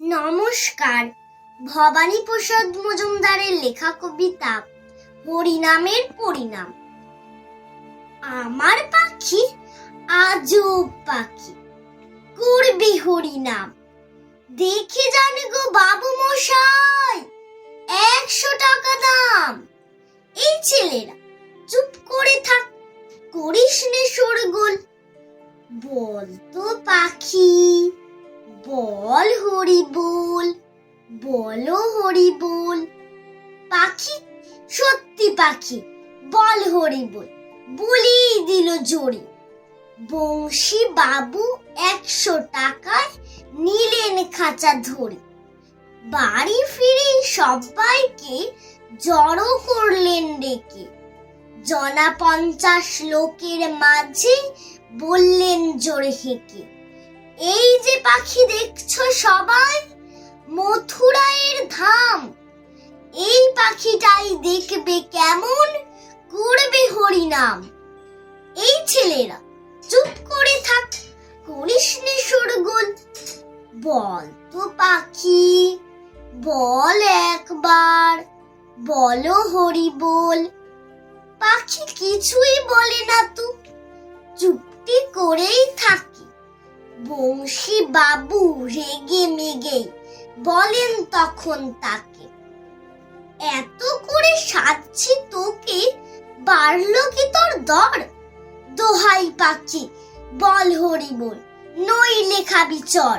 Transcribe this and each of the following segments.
নমস্কার। ভবানী প্রসাদ মজুমদারের লেখা কবিতা হরিনামের পরিণাম। আমার পাখি আজব পাখি, করবে হরিনাম। দেখে জানে গো বাবু মশাই, একশো টাকা দাম। এই ছেলেরা, চুপ করে থাক, করিস নে শোরগোল। বল তো পাখি। বল হরি বল, বলো হরি বল। পাখি, সত্যি পাখি, বল হরি বল বলি দিল জোরে। বংশী বাবু একশো টাকায় নিলেন খাঁচা ধরে। বাড়ি ফিরে সবাইকে জড়ো করলেন ডেকে। জনা পঞ্চাশ লোকের মাঝে বললেন জোরে হেঁকে। এই যে পাখি দেখছ সবাই মথুরায়ের ধাম। এই পাখিটাই দেখবে কেমন? করবে হরিনাম। এই ছেলেরা, চুপ করে থাক, করিস নে বল তো পাখি, বল একবার, বলো হরি বল পাখি কিছুই বলে না তু, চুপটি করেই থাকে। বংশী বাবু রেগে মেগে বলেন তখন তাকে, এত করে সাজছি তোকে, বাড়লো কি তোর দর? দোহাই পাখি, বল হরি বল নইলে খাবি চর।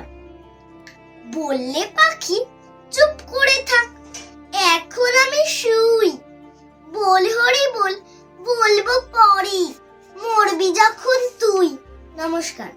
বললে পাখি, চুপ করে থাক, এখন আমি শুই। বল হরি বল বলব পরে, মরবি যখন তুই। নমস্কার।